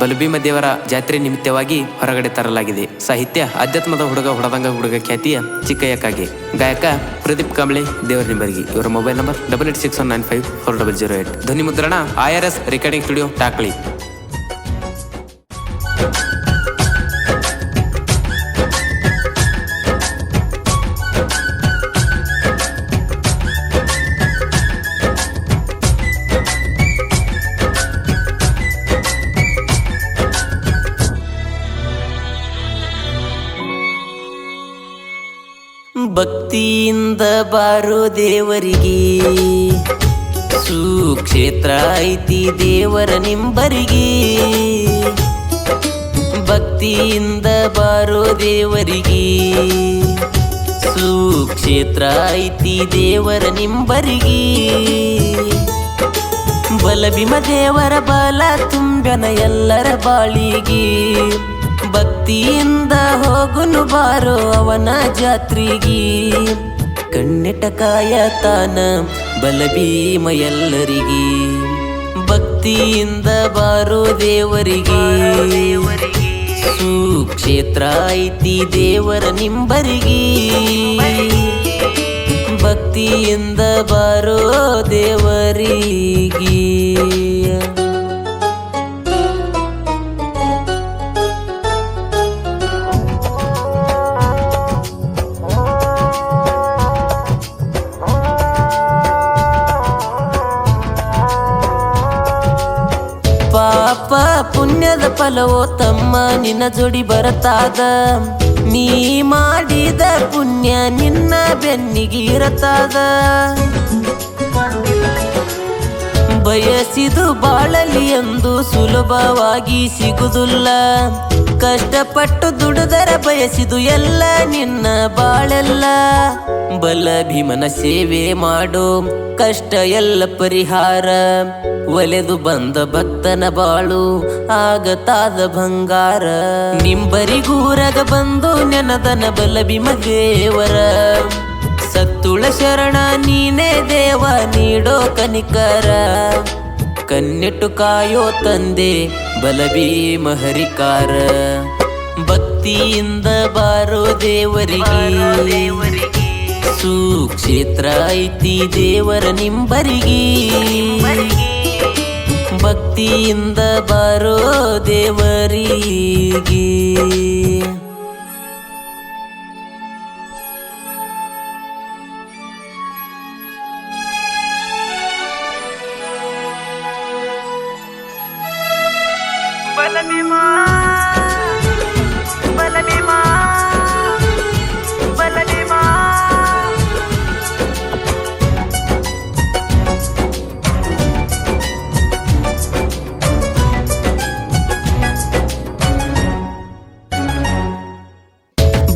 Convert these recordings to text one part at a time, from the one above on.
ಬಲಭೀಮ ದೇವರ ಜಾತ್ರೆ ನಿಮಿತ್ತವಾಗಿ ಹೊರಗಡೆ ತರಲಾಗಿದೆ. ಸಾಹಿತ್ಯ ಅಧ್ಯಾತ್ಮದ ಹುಡುಗ ಹುಡದಂಗ ಹುಡುಗ ಖ್ಯಾತಿಯ ಚಿಕ್ಕಯ್ಯಕ್ಕಾಗಿ. ಗಾಯಕ ಪ್ರದೀಪ್ ಕಾಂಬ್ಳೆ, ದೇವರ ನಿಂಬರ್ಗಿ. ಇವರ mobile number double eight six one nine five four double zero eight ಧ್ವನಿ ಮುದ್ರಣ ಎಸ್ ರೆಕಾರ್ಡಿಂಗ್ ಸ್ಟುಡಿಯೋ ಟಾಕ್ಳಿ ಭಕ್ತಿಯಿಂದ ಬಾರೋ ದೇವರಿಗೆ. ಸುಕ್ಷೇತ್ರ ಐತಿ ದೇವರ ನಿಂಬರಿಗೆ. ಭಕ್ತಿಯಿಂದ ಬಾರೋ ದೇವರಿಗೆ. ಸುಕ್ಷೇತ್ರ ಐತಿ ದೇವರ ನಿಂಬರಿಗೆ. ಬಲಭಿಮ ದೇವರ ಬಲ ತುಂಬ್ಯನ ಎಲ್ಲರ ಬಾಳಿಗೆ. ಭಕ್ತಿಯಿಂದ ಹೋಗುನು ಬಾರೋ ಅವನ ಜಾತ್ರೆಗೆ. ಕಣ್ಣಿಟ ಕಾಯತಾನ ಬಲಭೀಮ ಎಲ್ಲರಿಗೆ ಭಕ್ತಿಯಿಂದ ಬಾರೋ ದೇವರಿಗೆ. ಸುಕ್ಷೇತ್ರ ಐತಿ ದೇವರ ನಿಂಬರಿಗೆ. ಭಕ್ತಿಯಿಂದ ಬಾರೋ ದೇವರಿಗೆ. ಪುಣ್ಯದ ಫಲವೋ ತಮ್ಮ ನಿನ್ನ ಜೋಡಿ ಬರತಾದ. ನೀ ಮಾಡಿದ ಪುಣ್ಯ ನಿನ್ನ ಬೆನ್ನಿಗೆ ಇರತಾದ. ಬಯಸಿದು ಬಾಳಲಿ ಎಂದು ಸುಲಭವಾಗಿ ಸಿಗುದಿಲ್ಲ. ಕಷ್ಟಪಟ್ಟು ದುಡುದರ ಬಯಸಿದು ಎಲ್ಲ ನಿನ್ನ ಬಾಳೆಲ್ಲ. ಬಲ ಭೀಮನ ಸೇವೆ ಮಾಡೋ, ಕಷ್ಟ ಎಲ್ಲ ಪರಿಹಾರ. ಒಲೆದು ಬಂದ ಭಕ್ತನ ಬಾಳು, ಆಗತಾದ ಬಂಗಾರ. ನಿಂಬರಿಗೂರಗ ಬಂದು ನೆನದನ ಬಲ ಭೀಮ ದೇವರ ಸತ್ತುಳ ಶರಣ ನೀನೇ ದೇವ, ನೀಡೋ ಕನಿಕರ. ಕನ್ನಿಟ್ಟು ಕಾಯೋ ತಂದೆ ಬಲಭೀಮ ಮಹರಿಕಾರ. ಭಕ್ತಿಯಿಂದ ಬಾರೋ ದೇವರಿಗೆ ಸುಕ್ಷೇತ್ರ ಐತಿ ದೇವರ ನಿಂಬರಿಗೆ. ಭಕ್ತಿಯಿಂದ ಬಾರೋ ದೇವರಿಗೆ.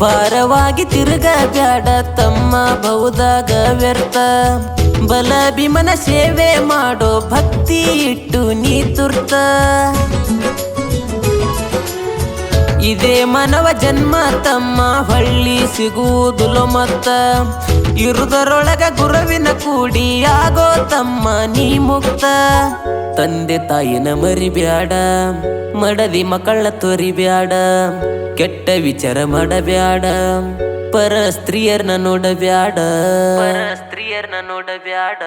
ಭಾರವಾಗಿ ತಿರುಗ ಬ್ಯಾಡ ತಮ್ಮ ಬಹುದಾಗ ವ್ಯರ್ಥ. ಬಲ ಸೇವೆ ಮಾಡೋ ಭಕ್ತಿ ಇಟ್ಟು ನೀ ತುರ್ತ ಇದೇ ಮಾನವ ಜನ್ಮ, ತಮ್ಮ ಹಳ್ಳಿ ಸಿಗುವುದುಲು ಮತ್ತ. ಇರುದರೊಳಗ ಗುರುವಿನ ಕೂಡಿ ಆಗೋ ತಮ್ಮ ನೀ ಮುಕ್ತ. ತಂದೆ ತಾಯಿನ ಮರಿಬ್ಯಾಡ, ಮಡದಿ ಮಕ್ಕಳ ತೊರಿಬ್ಯಾಡ, ಕೆಟ್ಟ ವಿಚಾರ ಮಾಡಬ್ಯಾಡ, ಪರ ಸ್ತ್ರೀಯರ್ನ ನೋಡಬ್ಯಾಡ. ಸ್ತ್ರೀಯರ್ನ ನೋಡಬ್ಯಾಡ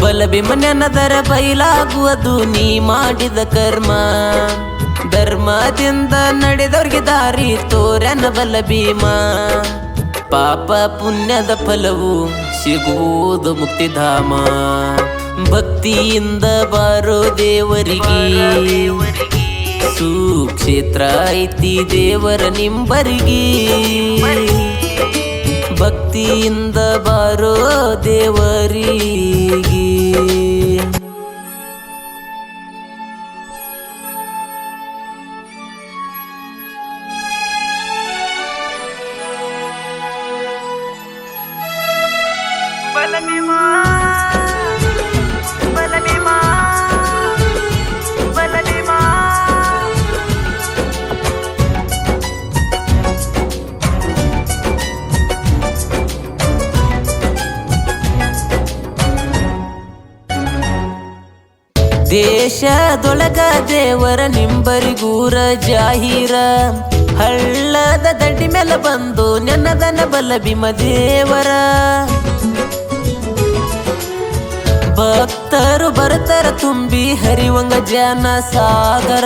ಬಲಭಿಮನೆನದರ ಬಯಲಾಗುವುದು ನೀ ಮಾಡಿದ ಕರ್ಮ. ಧರ್ಮದಿಂದ ನಡೆದವ್ರಿಗೆ ದಾರಿ ತೋರನ ಬಲ ಭೀಮ ಪಾಪ ಪುಣ್ಯದ ಫಲವು ಸಿಗುವುದು ಮುಕ್ತಿಧಾಮ. ಭಕ್ತಿಯಿಂದ ಬಾರೋ ದೇವರಿಗೆ ಸುಕ್ಷೇತ್ರ ಐತಿ ದೇವರ ನಿಂಬರಿಗೆ. ಭಕ್ತಿಯಿಂದ ಬಾರೋ ದೇವರಿಗೆ. ದೇಶದೊಳಗ ದೇವರ ನಿಂಬರಿಗೂರ ಜಾಹೀರ ಹಳ್ಳದ ದಡ್ಡಿ ಮೇಲೆ ಬಂದು ನೆನ್ನದನ ಬಲ ಭೀಮ ದೇವರ. ತುಂಬಿ ಹರಿವಂಗ ಜನ ಸಾಗರ.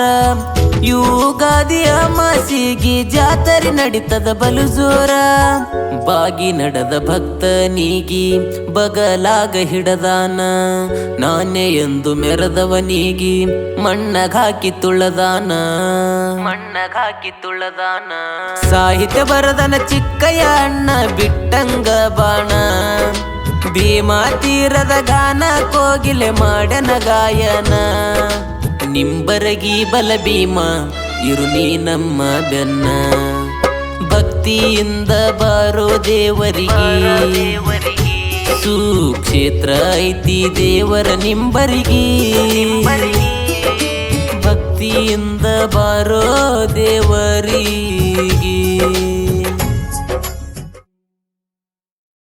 ಯುಗಾದಿ ಮಾಸಿಗೆ ಜಾತರಿ ನಡೀತದ ಬಲು ಜೋರ ಬಾಗಿ ನಡೆದ ಭಕ್ತನಿಗಿ ಬಗಲಾಗ ಹಿಡದಾನ. ನಾನೇ ಎಂದು ಮೆರೆದವನಿಗಿ ಮಣ್ಣಗಾಕಿ ತುಳದಾನ. ಮಣ್ಣಗಾಕಿ ತುಳದಾನ. ಸಾಹಿತ್ಯ ಬರದನ ಚಿಕ್ಕಯ್ಯ ಅಣ್ಣ ಬಿಟ್ಟಂಗ ಬಾಣ. ಭೀಮಾ ತೀರದ ಗಾನ ಕೋಗಿಲೆ ಮಾಡನ ಗಾಯನ. ನಿಂಬರಗಿ ಬಲ ಭೀಮ, ಇರು ನೀ ನಮ್ಮ ಬೆನ್ನ. ಭಕ್ತಿಯಿಂದ ಬಾರೋ ದೇವರಿಗೆ ಸುಕ್ಷೇತ್ರ ಐತಿ ದೇವರ ನಿಂಬರಿಗೆ. ಭಕ್ತಿಯಿಂದ ಬಾರೋ ದೇವರಿಗೆ.